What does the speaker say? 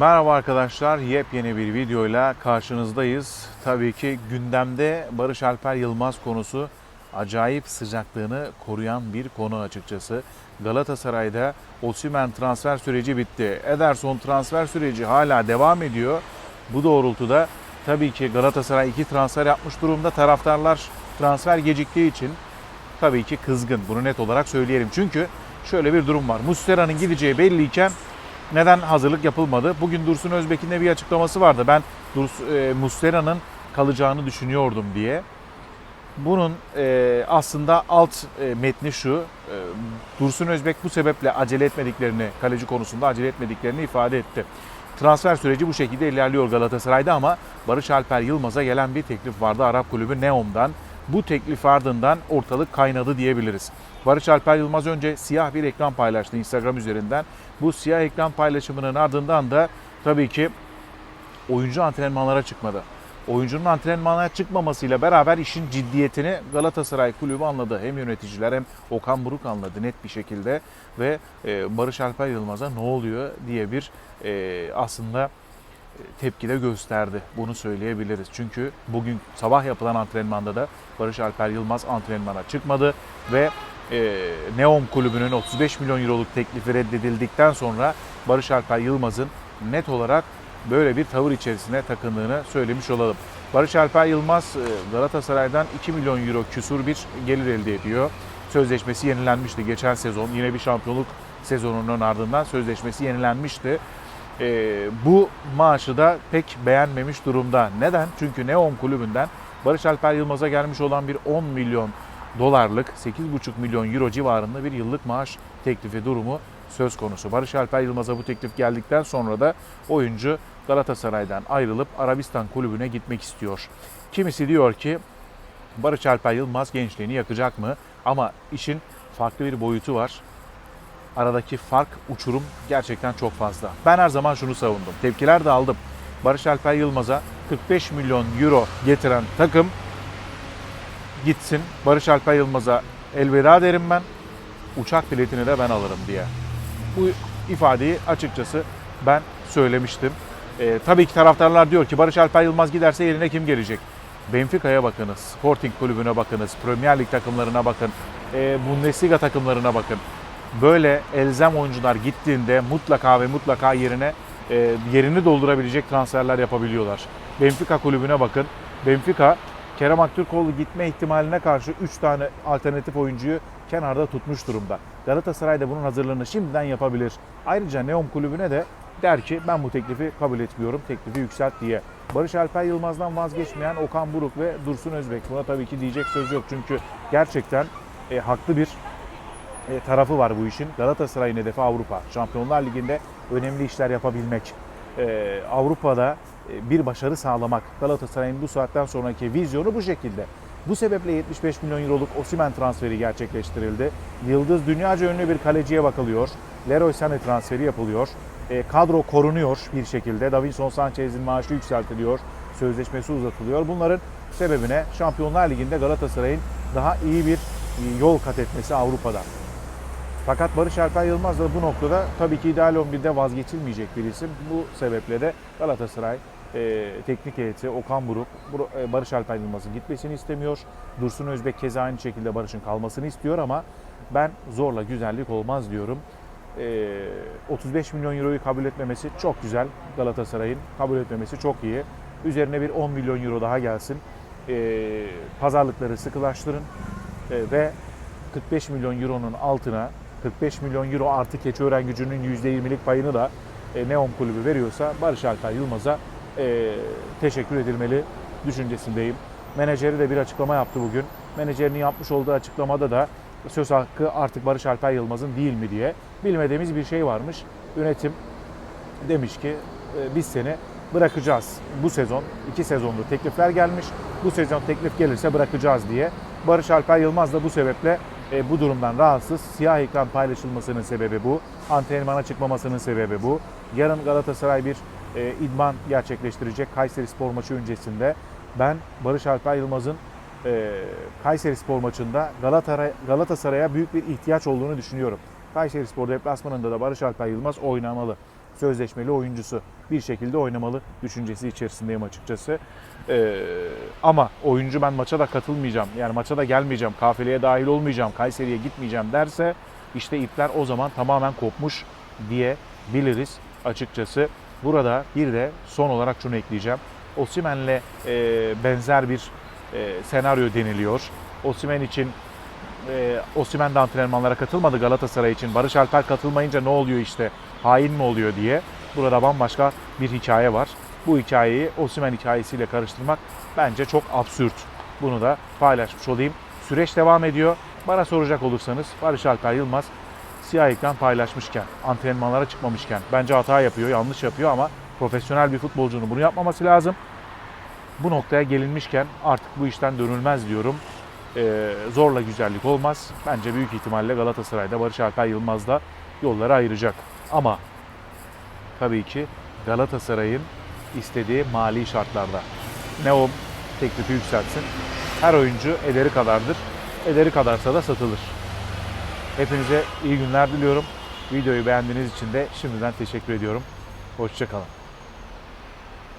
Merhaba arkadaşlar, yepyeni bir videoyla karşınızdayız. Tabii ki gündemde Barış Alper Yılmaz konusu acayip sıcaklığını koruyan bir konu açıkçası. Galatasaray'da Osimhen transfer süreci bitti. Ederson transfer süreci hala devam ediyor. Bu doğrultuda tabii ki Galatasaray iki transfer yapmış durumda. Taraftarlar transfer geciktiği için tabii ki kızgın. Bunu net olarak söyleyelim. Çünkü şöyle bir durum var. Muslera'nın gideceği belliyken neden hazırlık yapılmadı? Bugün Dursun Özbek'in de bir açıklaması vardı. Ben Durs, e, Muslera'nın kalacağını düşünüyordum diye. Bunun e, aslında alt e, metni şu. E, Dursun Özbek bu sebeple acele etmediklerini, kaleci konusunda acele etmediklerini ifade etti. Transfer süreci bu şekilde ilerliyor Galatasaray'da ama Barış Alper Yılmaz'a gelen bir teklif vardı Arap kulübü Neom'dan. Bu teklif ardından ortalık kaynadı diyebiliriz. Barış Alper Yılmaz önce siyah bir ekran paylaştı Instagram üzerinden. Bu siyah ekran paylaşımının ardından da tabii ki oyuncu antrenmanlara çıkmadı. Oyuncunun antrenmana çıkmamasıyla beraber işin ciddiyetini Galatasaray kulübü anladı. Hem yöneticiler hem Okan Buruk anladı net bir şekilde ve e, Barış Alper Yılmaz'a ne oluyor diye bir e, aslında tepki de gösterdi. Bunu söyleyebiliriz. Çünkü bugün sabah yapılan antrenmanda da Barış Alper Yılmaz antrenmana çıkmadı ve e, Neom kulübünün 35 milyon euroluk teklifi reddedildikten sonra Barış Alper Yılmaz'ın net olarak böyle bir tavır içerisine takındığını söylemiş olalım. Barış Alper Yılmaz e, Galatasaray'dan 2 milyon euro küsur bir gelir elde ediyor. Sözleşmesi yenilenmişti geçen sezon. Yine bir şampiyonluk sezonunun ardından sözleşmesi yenilenmişti. E, bu maaşı da pek beğenmemiş durumda. Neden? Çünkü Neom kulübünden Barış Alper Yılmaz'a gelmiş olan bir 10 milyon dolarlık 8,5 milyon euro civarında bir yıllık maaş teklifi durumu söz konusu. Barış Alper Yılmaz'a bu teklif geldikten sonra da oyuncu Galatasaray'dan ayrılıp Arabistan kulübüne gitmek istiyor. Kimisi diyor ki Barış Alper Yılmaz gençliğini yakacak mı? Ama işin farklı bir boyutu var. Aradaki fark, uçurum gerçekten çok fazla. Ben her zaman şunu savundum. Tepkiler de aldım. Barış Alper Yılmaz'a 45 milyon euro getiren takım gitsin. Barış Alper Yılmaz'a elveda derim ben. Uçak biletini de ben alırım diye. Bu ifadeyi açıkçası ben söylemiştim. Ee, tabii ki taraftarlar diyor ki Barış Alper Yılmaz giderse yerine kim gelecek? Benfica'ya bakınız, Sporting Kulübü'ne bakınız, Premier Lig takımlarına bakın, e, Bundesliga takımlarına bakın. Böyle elzem oyuncular gittiğinde mutlaka ve mutlaka yerine e, yerini doldurabilecek transferler yapabiliyorlar. Benfica kulübüne bakın. Benfica Kerem Aktürkoğlu gitme ihtimaline karşı 3 tane alternatif oyuncuyu kenarda tutmuş durumda. Galatasaray da bunun hazırlığını şimdiden yapabilir. Ayrıca Neom kulübüne de der ki ben bu teklifi kabul etmiyorum, teklifi yükselt diye. Barış Alper Yılmaz'dan vazgeçmeyen Okan Buruk ve Dursun Özbek. Buna tabii ki diyecek söz yok çünkü gerçekten e, haklı bir e, tarafı var bu işin. Galatasaray'ın hedefi Avrupa. Şampiyonlar Ligi'nde önemli işler yapabilmek. E, Avrupa'da bir başarı sağlamak. Galatasaray'ın bu saatten sonraki vizyonu bu şekilde. Bu sebeple 75 milyon euroluk Osimhen transferi gerçekleştirildi. Yıldız dünyaca ünlü bir kaleciye bakılıyor. Leroy Sané transferi yapılıyor. E, kadro korunuyor bir şekilde. Davinson Sanchez'in maaşı yükseltiliyor. Sözleşmesi uzatılıyor. Bunların sebebine Şampiyonlar Ligi'nde Galatasaray'ın daha iyi bir e, yol kat etmesi Avrupa'da. Fakat Barış Alper Yılmaz da bu noktada tabii ki ideal 11'de vazgeçilmeyecek bir isim. Bu sebeple de Galatasaray e, teknik heyeti Okan Buruk Bur- e, Barış Alper Yılmaz'ın gitmesini istemiyor. Dursun Özbek keza aynı şekilde Barış'ın kalmasını istiyor ama ben zorla güzellik olmaz diyorum. E, 35 milyon euroyu kabul etmemesi çok güzel Galatasaray'ın. Kabul etmemesi çok iyi. Üzerine bir 10 milyon euro daha gelsin. E, pazarlıkları sıkılaştırın e, ve 45 milyon euronun altına 45 milyon euro artı Keçiören gücünün %20'lik payını da e, Neom kulübü veriyorsa Barış Alper Yılmaz'a e, teşekkür edilmeli düşüncesindeyim. Menajeri de bir açıklama yaptı bugün. Menajerinin yapmış olduğu açıklamada da söz hakkı artık Barış Alper Yılmaz'ın değil mi diye bilmediğimiz bir şey varmış. Yönetim demiş ki e, biz seni bırakacağız. Bu sezon, iki sezondur teklifler gelmiş. Bu sezon teklif gelirse bırakacağız diye. Barış Alper Yılmaz da bu sebeple e, bu durumdan rahatsız. Siyah ekran paylaşılmasının sebebi bu. Antrenmana çıkmamasının sebebi bu. Yarın Galatasaray bir e, idman gerçekleştirecek Kayseri Spor maçı öncesinde. Ben Barış Alper Yılmaz'ın e, Kayseri Spor maçında Galatasaray, Galatasaray'a büyük bir ihtiyaç olduğunu düşünüyorum. Kayseri Spor deplasmanında da Barış Alper Yılmaz oynamalı. sözleşmeli oyuncusu. Bir şekilde oynamalı düşüncesi içerisindeyim açıkçası. Ee, ama oyuncu ben maça da katılmayacağım, yani maça da gelmeyeceğim, kafileye dahil olmayacağım, Kayseri'ye gitmeyeceğim derse işte ipler o zaman tamamen kopmuş diyebiliriz açıkçası. Burada bir de son olarak şunu ekleyeceğim. Osimen'le e, benzer bir e, senaryo deniliyor. Osimen için e, Osimen de antrenmanlara katılmadı Galatasaray için. Barış Alper katılmayınca ne oluyor işte hain mi oluyor diye. Burada bambaşka bir hikaye var. Bu hikayeyi Osimen hikayesiyle karıştırmak bence çok absürt. Bunu da paylaşmış olayım. Süreç devam ediyor. Bana soracak olursanız Barış Alper Yılmaz siyah ekran paylaşmışken, antrenmanlara çıkmamışken bence hata yapıyor, yanlış yapıyor ama profesyonel bir futbolcunun bunu yapmaması lazım. Bu noktaya gelinmişken artık bu işten dönülmez diyorum. Ee, zorla güzellik olmaz. Bence büyük ihtimalle Galatasaray'da Barış Alper Yılmaz'da yolları ayıracak. Ama tabii ki Galatasaray'ın istediği mali şartlarda. Ne o teklifi yükseltsin. Her oyuncu ederi kadardır. Ederi kadarsa da satılır. Hepinize iyi günler diliyorum. Videoyu beğendiğiniz için de şimdiden teşekkür ediyorum. Hoşçakalın.